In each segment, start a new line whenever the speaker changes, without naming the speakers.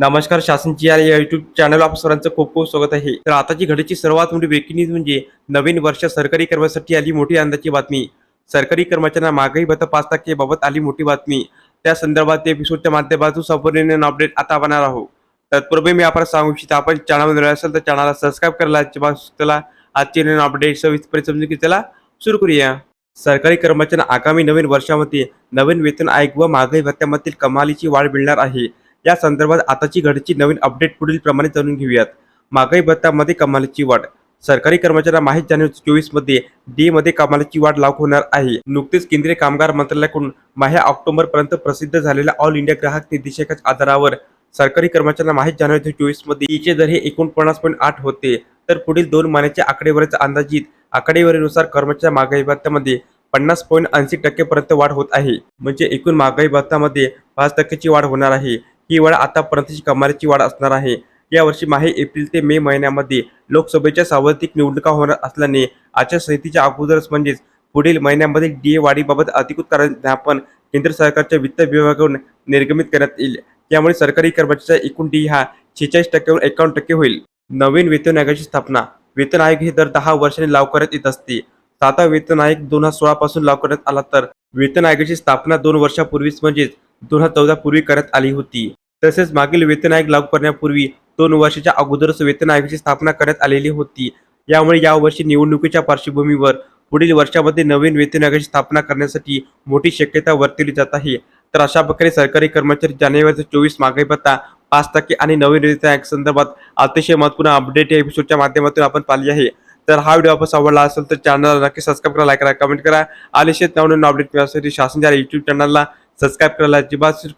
नमस्कार शासनची या YouTube channel आप सर्वांचं खूप खूप स्वागत आहे. तर आताची घडीची सर्वात मोठी ब्रेकिंग न्यूज म्हणजे नवीन वर्ष सरकारी कर्मचाऱ्यांसाठी आली मोठी आनंदाची बातमी. सरकारी कर्मचाऱ्यांना मागही भत्ता पाच टक्केबाबत आली मोठी बातमी. त्या संदर्भात एपिसोडच्या माध्यमातून संपूर्ण अपडेट आता बनणार आहोत. तत्पूर्वी मी आपण सांगू इच्छितो आपण चॅनल असेल तर चॅनलला सबस्क्राईब करायला त्याला आजची नवीन अपडेट सविस्तरपणे समजून की त्याला सुरू करूया. सरकारी कर्मचाऱ्यांना आगामी नवीन वर्षामध्ये नवीन वेतन आयोग व मागाई भत्त्यामधील कमालीची वाढ मिळणार आहे. या संदर्भात आताची घडीची नवीन अपडेट पुढील प्रमाणे जाणून घेऊयात. महागाई भत्त्यामध्ये कमालीची वाढ. सरकारी कर्मचाऱ्यांना माहीत जानेवारी चोवीसमध्ये डी मध्ये कमालीची वाढ लागू होणार आहे. नुकतेच केंद्रीय कामगार मंत्रालयाकडून माह्या ऑक्टोबर पर्यंत प्रसिद्ध झालेल्या ऑल इंडिया ग्राहक निर्देशकाच्या आधारावर सरकारी कर्मचाऱ्यांना माहीत जानेवारी चोवीसमध्ये ईचे दर हे एकोणपन्नास पॉईंट आठ होते. तर पुढील दोन महिन्याच्या आकडेवारीचा अंदाजित आकडेवारीनुसार कर्मचारी महागाई भत्त्यामध्ये पन्नास पॉईंट ऐंशी टक्केपर्यंत वाढ होत आहे. म्हणजे एकूण महागाई भत्त्यामध्ये पाच टक्क्याची वाढ होणार आहे. ही वाढ आतापर्यंतची कमालीची वाढ असणार आहे. यावर्षी माहे एप्रिल ते मे महिन्यामध्ये लोकसभेच्या सार्वत्रिक निवडणुका होणार असल्याने आचारसंहितेच्या अगोदरच म्हणजेच पुढील महिन्यामध्ये डी ए वाढीबाबत अधिकृत कारण केंद्र सरकारच्या वित्त विभागाकडून निर्गमित करण्यात येईल. त्यामुळे सरकारी कर्मचाऱ्याचा एकूण डी हा शेहेचाळीस टक्क्यावर एकावन्न टक्के होईल. नवीन वेतन आयोगाची स्थापना. वेतन आयोग हे दर दहा वर्षांनी लागू करण्यात येत असते. साता वेतन आयोग दोन हजार सोळा पासून लागू करण्यात आला तर वेतन आयोगाची स्थापना दोन वर्षापूर्वीच म्हणजेच दोन हजार चौदा पूर्वी करण्यात आली होती. तसेच मागील वेतन आयोग लागू करण्यापूर्वी दोन वर्षाच्या अगोदरच वेतन आयोगाची स्थापना करण्यात आलेली होती. यामुळे यावर्षी निवडणुकीच्या पार्श्वभूमीवर पुढील वर्षामध्ये नवीन वेतन आयोगाची स्थापना करण्यासाठी मोठी शक्यता वर्तवली जात आहे. तर अशा प्रकारे सरकारी कर्मचारी जानेवारी चोवीस महागाई भत्ता पाच टक्के आणि नवीन वेतन आयोग संदर्भात अतिशय महत्त्वपूर्ण अपडेट या एपिसोडच्या माध्यमातून आपण पाहिली आहे. तर हा व्हिडिओ आपण आवडला असेल तर चॅनलला नक्की सबस्क्राईब करा लाईक करा कमेंट करा. आलेशेत नवनवीन अपडेट मिळण्यासाठी शासन युट्यूब चॅनलला सबस्क्राईब करायला अजिबात विसरू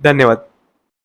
धन्यवाद.